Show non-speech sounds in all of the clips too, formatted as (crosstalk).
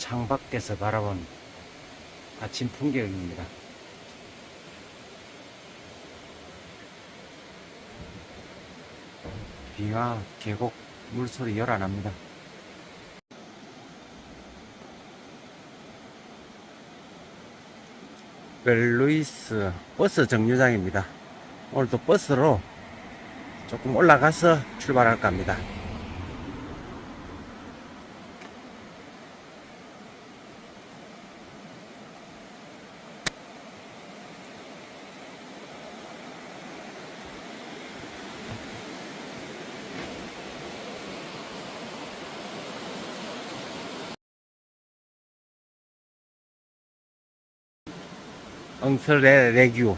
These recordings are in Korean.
창밖에서 바라본 아침 풍경입니다. 비와 계곡 물소리 열안 합니다. 벨루이스 버스 정류장입니다. 오늘도 버스로 조금 올라가서 출발할까 합니다. 엉트레 레규,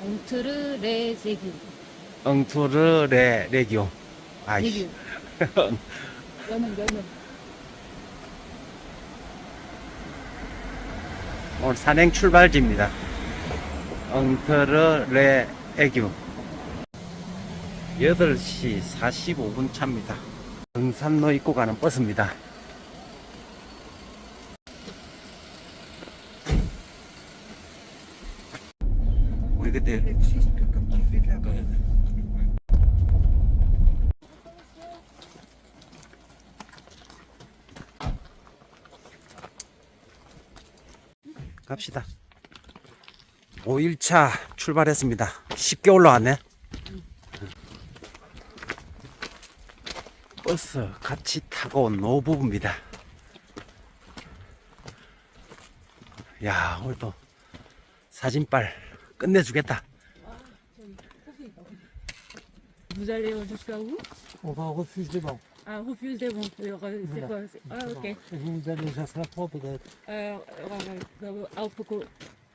옹트르 레세규 엉투르 레 레규. 아이, 세규 (laughs) 여는 여는 오늘 산행 출발지입니다. 엉터르 레 애교 8시 45분 차입니다. 등산로 입고 가는 버스입니다. 그때 갑시다. 5일차 출발했습니다. 쉽게 올라왔네. 버스 같이 타고 온 노부부입니다. 야, 오늘도 사진빨 끝내주겠다. Vous allez jusqu'à où On va au refuge des bancs. Ah, refuse des. Euh, C'est quoi Ah, ok. Et vous allez à Slapro peut-être Euh, euh, auf Ko-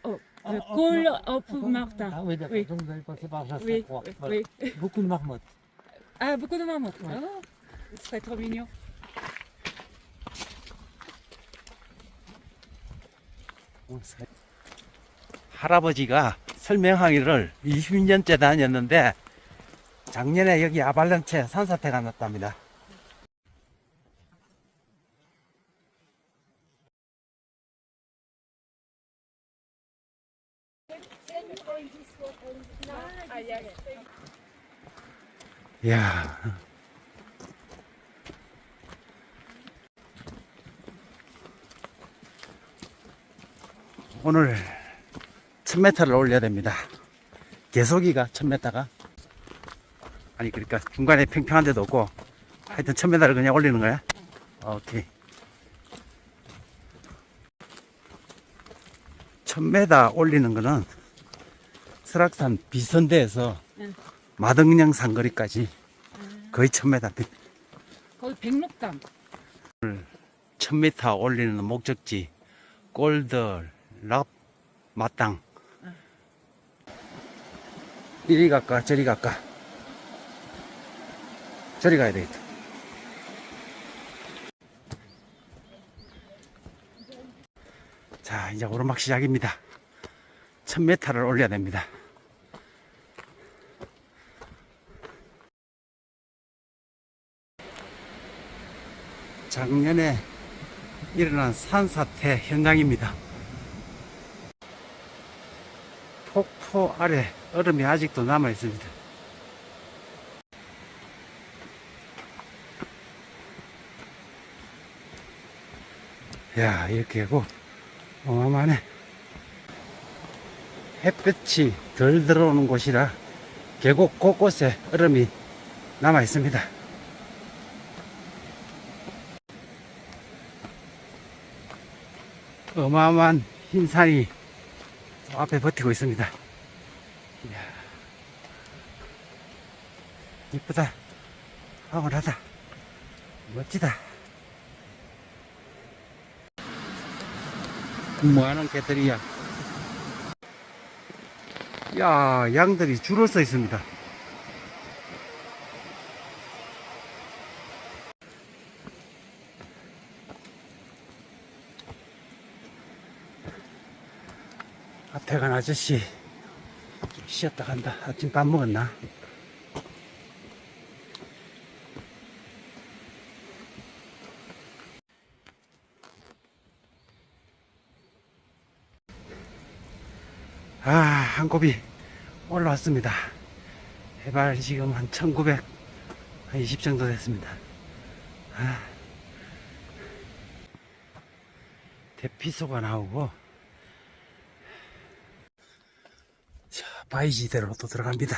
oh, Ah, euh, ah, Col ah, auf Ah Martin. oui, d'accord. Oui. Donc vous allez passer par Oui, Jastre oui, voilà. oui. Beaucoup de marmottes. Ah, beaucoup de marmottes. Ouais. Ah, ce serait trop mignon. 할아버지가 설명하기를 20년째 다녔는데 작년에 여기 아발란체 산사태가 났답니다. 야. 오늘 1000m를 올려야 됩니다. 계속이가 1000m가 아니 그러니까 중간에 평평한 데도 없고 하여튼 1000m를 그냥 올리는 거야? 오케이. 1000m 올리는 거는 설악산 비선대에서 응. 마등령 산거리까지 거의 1000m. 거의 백록담. 1000m 올리는 목적지 골드 럽 마땅 이리 갈까? 저리 갈까? 저리 가야 되겠다. 자 이제 오르막 시작입니다. 1000m를 올려야 됩니다. 작년에 일어난 산사태 현장입니다. 폭포 아래 얼음이 아직도 남아 있습니다. 야, 이렇게 하고 어마어마하네. 햇볕이 덜 들어오는 곳이라 계곡 곳곳에 얼음이 남아 있습니다. 어마어마한 흰 산이 저 앞에 버티고 있습니다. 이야. 이쁘다. 황홀하다. 멋지다. 뭐하는 개들이야. 야, 양들이 줄을 서 있습니다. 앞에 간 아저씨 좀 쉬었다 간다. 아침 밥 먹었나? 아, 한 곱이 올라왔습니다. 해발 지금 한 1920 정도 됐습니다. 아, 대피소가 나오고, 바위지대로 또 들어갑니다.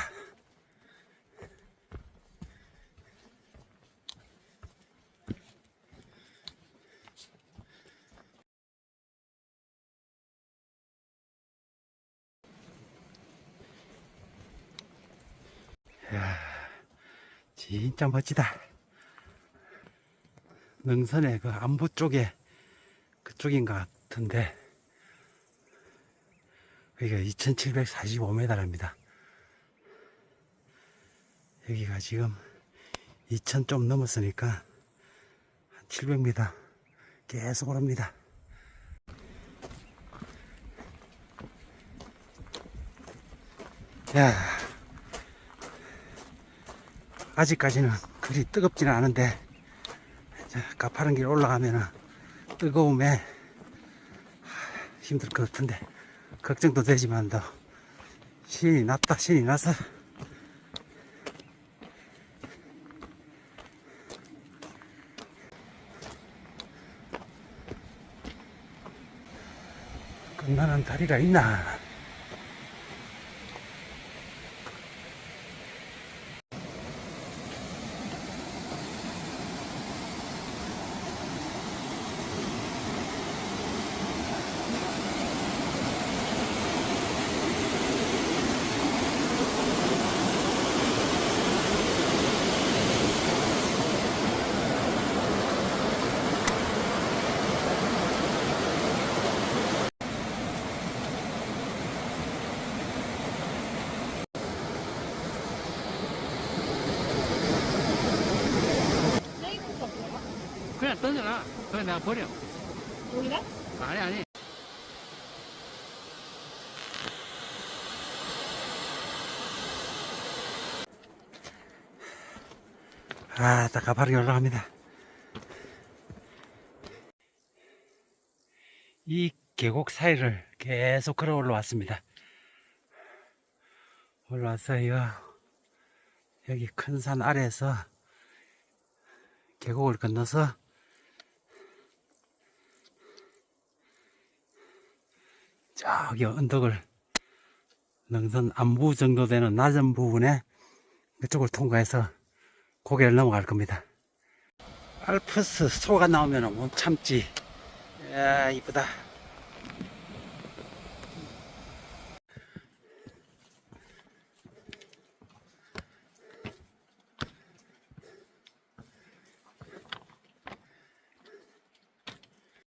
진짜 멋지다. 능선의 그 안부 쪽에 그쪽인 것 같은데 여기가 2745m랍니다. 여기가 지금 2000 좀 넘었으니까 한 700m 계속 오릅니다. 야, 아직까지는 그리 뜨겁지는 않은데 자, 가파른 길 올라가면 은 뜨거움에 하, 힘들 것 같은데 걱정도 되지만도 신이 났다 신이 나서 끝나는 다리가 있나 그냥 던져놔. 그냥 내가 버려. 여기다? 아니, 아니. 아, 딱 가파르게 올라갑니다. 이 계곡 사이를 계속 걸어 올라왔습니다. 올라왔어요. 여기 큰 산 아래에서 계곡을 건너서 저기 언덕을 능선 안부 정도 되는 낮은 부분에 그쪽을 통과해서 고개를 넘어갈 겁니다. 알프스 소가 나오면 못 참지. 야, 이쁘다.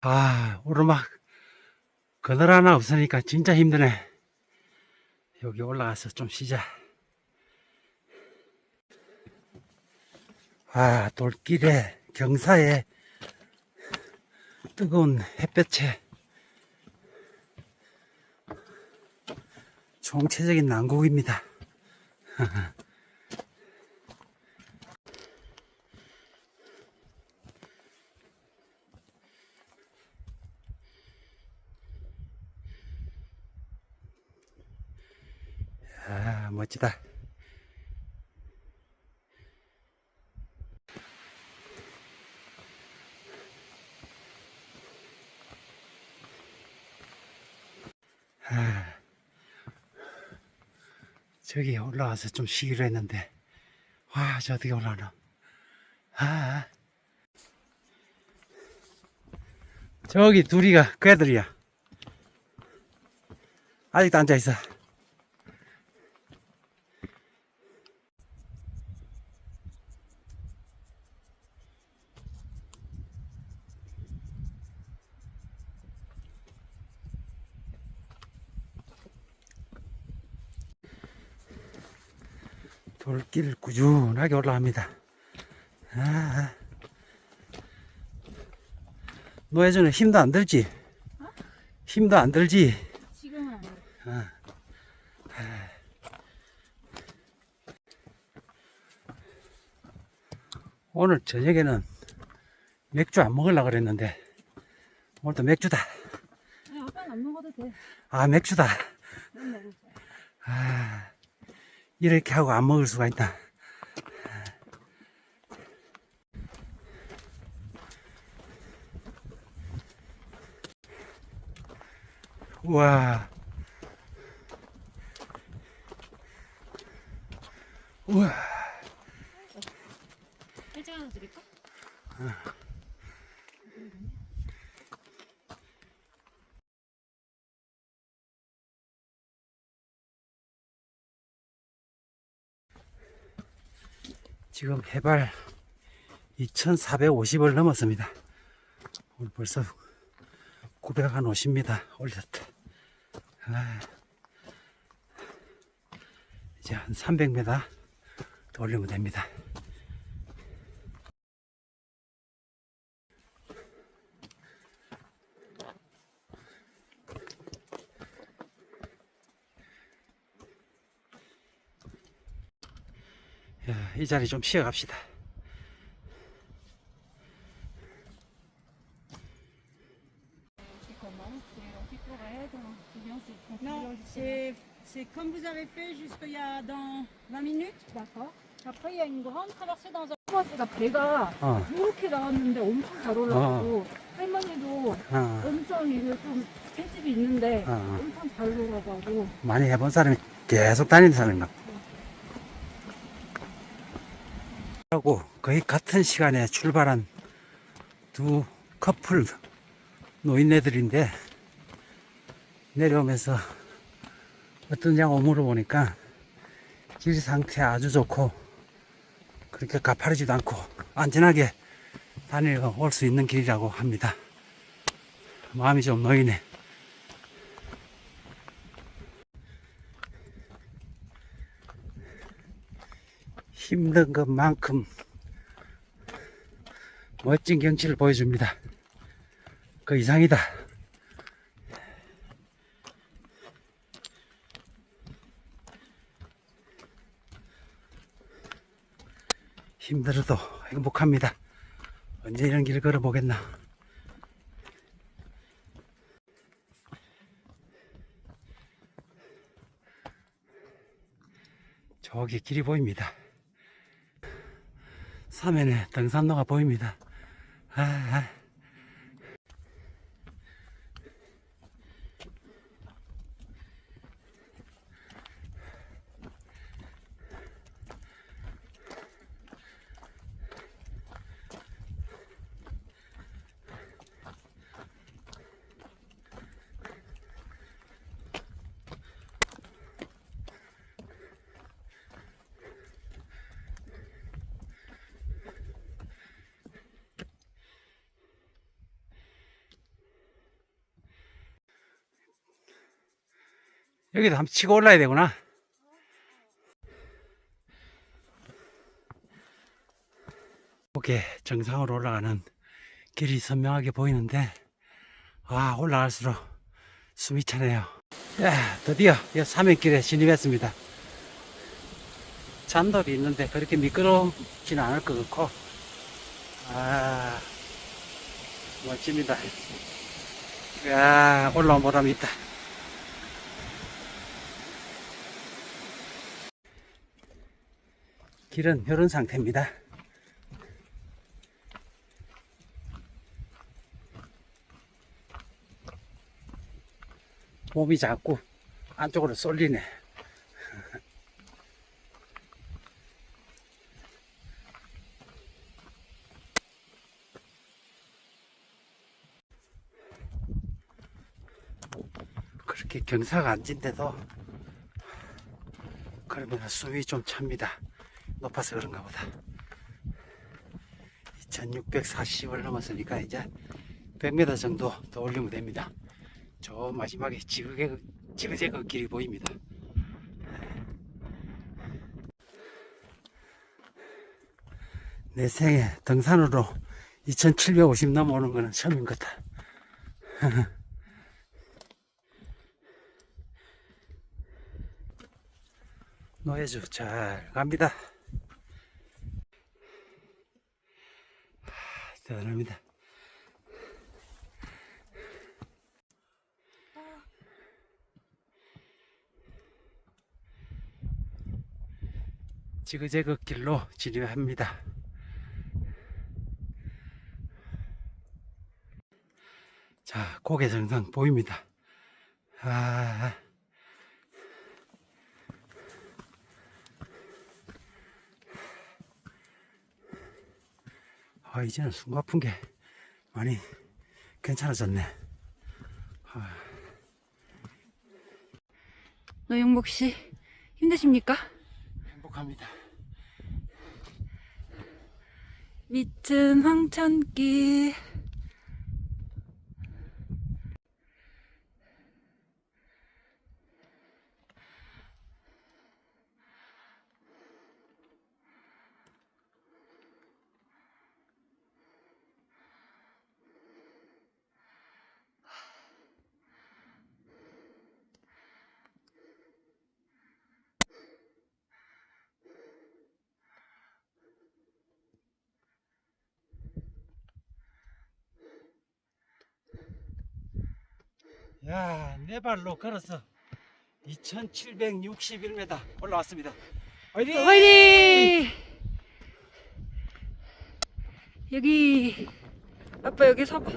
아, 오르막 그늘 하나 없으니까 진짜 힘드네. 여기 올라가서 좀 쉬자. 아, 돌길에 경사에 뜨거운 햇볕에 총체적인 난국입니다. (laughs) 아, 멋지다. 아, 저기 올라와서 좀 쉬기로 했는데, 와, 저 어떻게 올라가나. 아, 저기 둘이가 그 애들이야. 아직도 앉아있어. 돌 길 꾸준하게 올라갑니다. 아, 너 예전에 힘도 안 들지? 힘도 안 들지? 지금은 아니에요. 오늘 저녁에는 맥주 안 먹으려고 그랬는데, 오늘도 맥주다. 아빠는 안 먹어도 돼. 아, 맥주다. 아, 이렇게 하고 안 먹을 수가 있다. 우와. 우와. 일찍 하나 드릴까? 지금 해발 2450을 넘었습니다. 오늘 벌써 950m 올렸다. 아, 이제 한 300m 더 올리면 됩니다. 이 자리 좀 쉬어갑시다. C'est comment C'est on fait pour elle, ou bien c'est Non, c'est c'est comme vous avez fait jusqu'il y a dans 20 minutes. D'accord. Après, il y a une grande traversée dans un... 할머니가 배가 어, 이렇게 나왔는데 엄청 잘 올라가고 할머니도 어, 엄청 이게 좀 횟집이 있는데 어. 엄청 잘 올라가고 많이 해본 사람이 계속 다니는 사람인가? 하고 거의 같은 시간에 출발한 두 커플 노인네들인데 내려오면서 어떠냐고 물어 보니까 길 상태 아주 좋고 그렇게 가파르지도 않고 안전하게 다니러 올 수 있는 길이라고 합니다. 마음이 좀 놓이네. 힘든 것만큼 멋진 경치를 보여줍니다. 그 이상이다. 힘들어도 행복합니다. 언제 이런 길을 걸어보겠나. 저기 길이 보입니다. 사면에 등산로가 보입니다. 아, 아. 여기도 한번 치고 올라야 되구나. 이렇게 정상으로 올라가는 길이 선명하게 보이는데, 아, 올라갈수록 숨이 차네요. 야, 드디어 이 사면길에 진입했습니다. 잔돌이 있는데 그렇게 미끄럽지는 않을 것 같고, 아, 멋집니다. 야, 올라온 보람이 있다. 길은 이런 상태입니다. 몸이 자꾸 안쪽으로 쏠리네. 그렇게 경사가 안 진데도 그러면 숨이 좀 찹니다. 높아서 그런가 보다. 2640을 넘었으니까 이제 100m 정도 더 올리면 됩니다. 저 마지막에 지그재, 지그재그 길이 보입니다. 내 생에 등산으로 2750 넘어오는 거는 처음인 것 같아. (laughs) 노예주 잘 갑니다. 대단합니다. 지그재그 길로 진입합니다. 자, 고개정상 보입니다. 아. 아 이제는 숨 아픈 게 많이 괜찮아졌네. 노영복 씨 힘드십니까? 행복합니다. 밑은 황천길 야, 네 발로 걸어서 2,761m 올라왔습니다. 화이팅! 화이팅! 여기 아빠 여기 서봐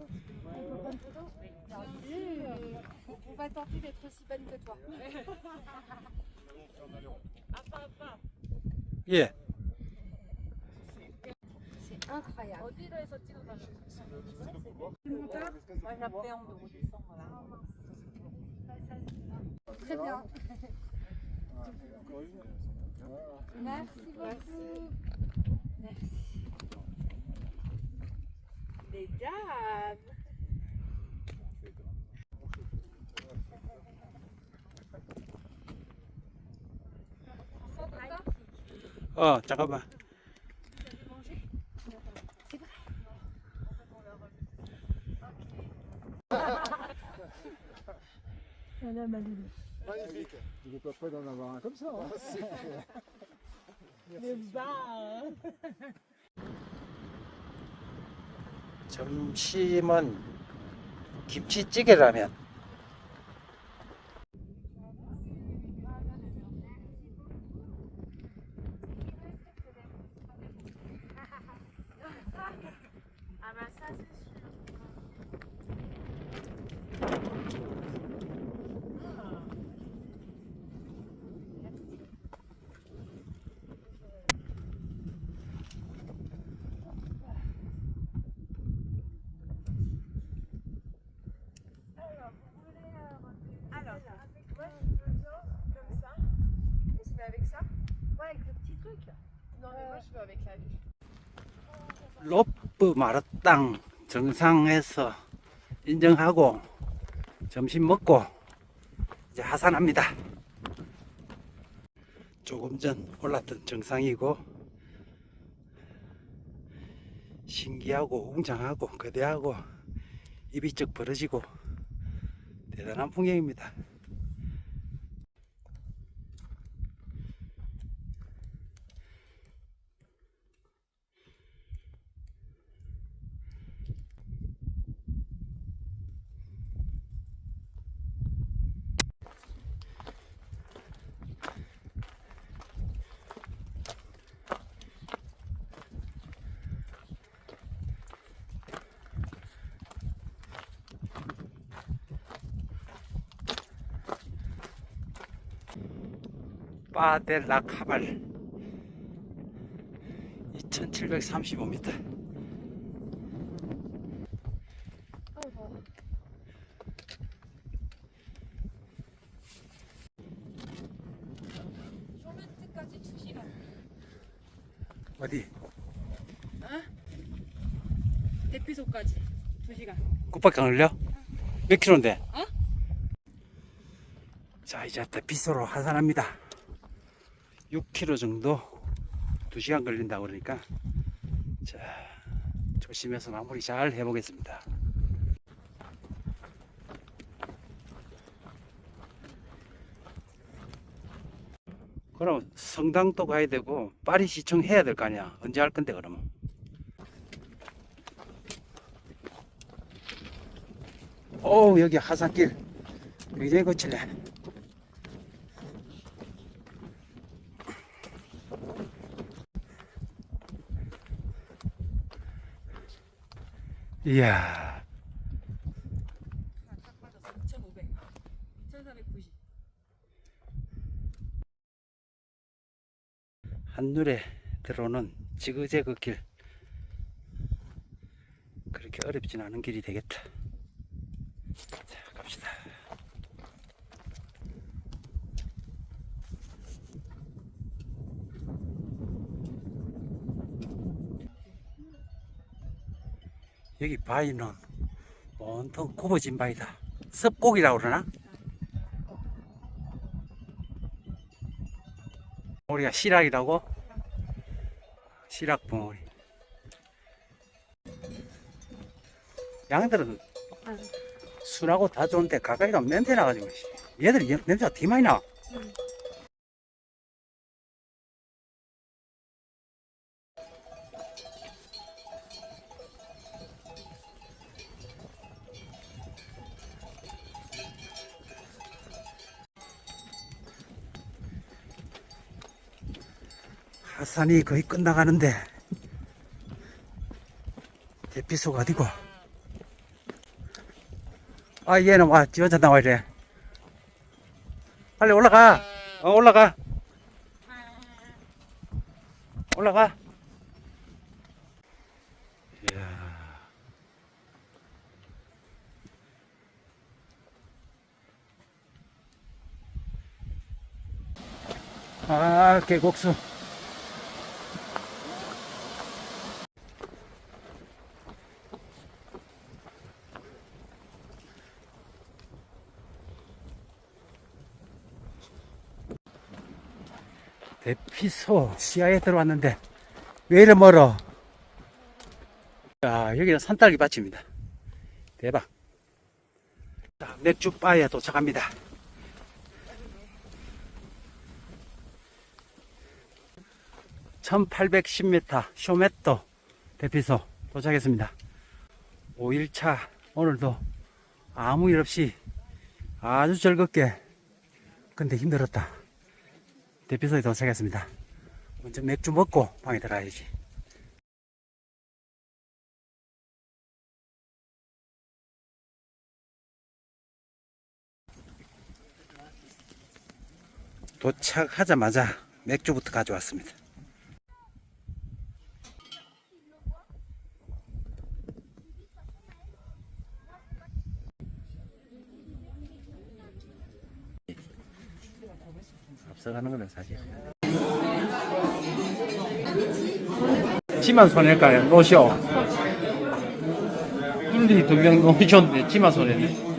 On peut prendre photo va tenter d'être aussi bonne que toi. C'est incroyable. Très bien. Merci beaucoup. Merci Mesdames. 어, 잠깐만. Magnifique. Tu ne peux pas d'en avoir un comme ça. hein. (laughs) (laughs) 점심은 김치찌개라면 로프 마르땅 정상에서 인정하고 점심 먹고 이제 하산합니다. 조금 전 올랐던 정상이고 신기하고 웅장하고 거대하고 입이 쩍 벌어지고 대단한 풍경입니다. 파델라 카발 2735m 쇼멘트까지 2시간 어디? 대피소까지 2시간 국밖에 안 흘려? 몇 킬로인데? 어? 자 이제 대피소로 하산합니다 6킬로 정도 2시간 걸린다고 그러니까 자 조심해서 마무리 잘 해보겠습니다 그럼 성당도 가야 되고 파리 시청 해야 될 거 아니야. 언제 할 건데 그러면? 오 여기 하산길 굉장히 거칠네. 이야 2,500. 2,490. 한눈에 들어오는 지그재그 길 그렇게 어렵진 않은 길이 되겠다 여기 바위는 온통 굽어진 바위다 습곡이라고 그러나? 우리가 실학이라고? 실학 벙어리. 양들은 순하고 다 좋은데 가까이 가면 냄새 나가지고 연- 냄새가 되게 많이 나. 산이 거의 끝나가는데 대피소가 어디고? 아 얘는 와 지원자 나와 이래 빨리 올라가. 어 올라가. 올라가. 이야. 아 계곡수 대 피소 시야에 들어왔는데 왜 이래 멀어? 자 여기는 산딸기 밭입니다. 대박. 자, 맥주바에 도착합니다. (1810m) 쇼메토 대피소 도착했습니다. 5일차 오늘도 아무 일 없이 아주 즐겁게 근데 힘들었다 대피소에 도착했습니다. 먼저 맥주 먹고 방에 들어가야지. 도착하자마자 맥주부터 가져왔습니다. 앞서가는 거는 사실. 치만 손해일까요? 노쇼. 뚫리 두명 노쇼인데 치만 손해네.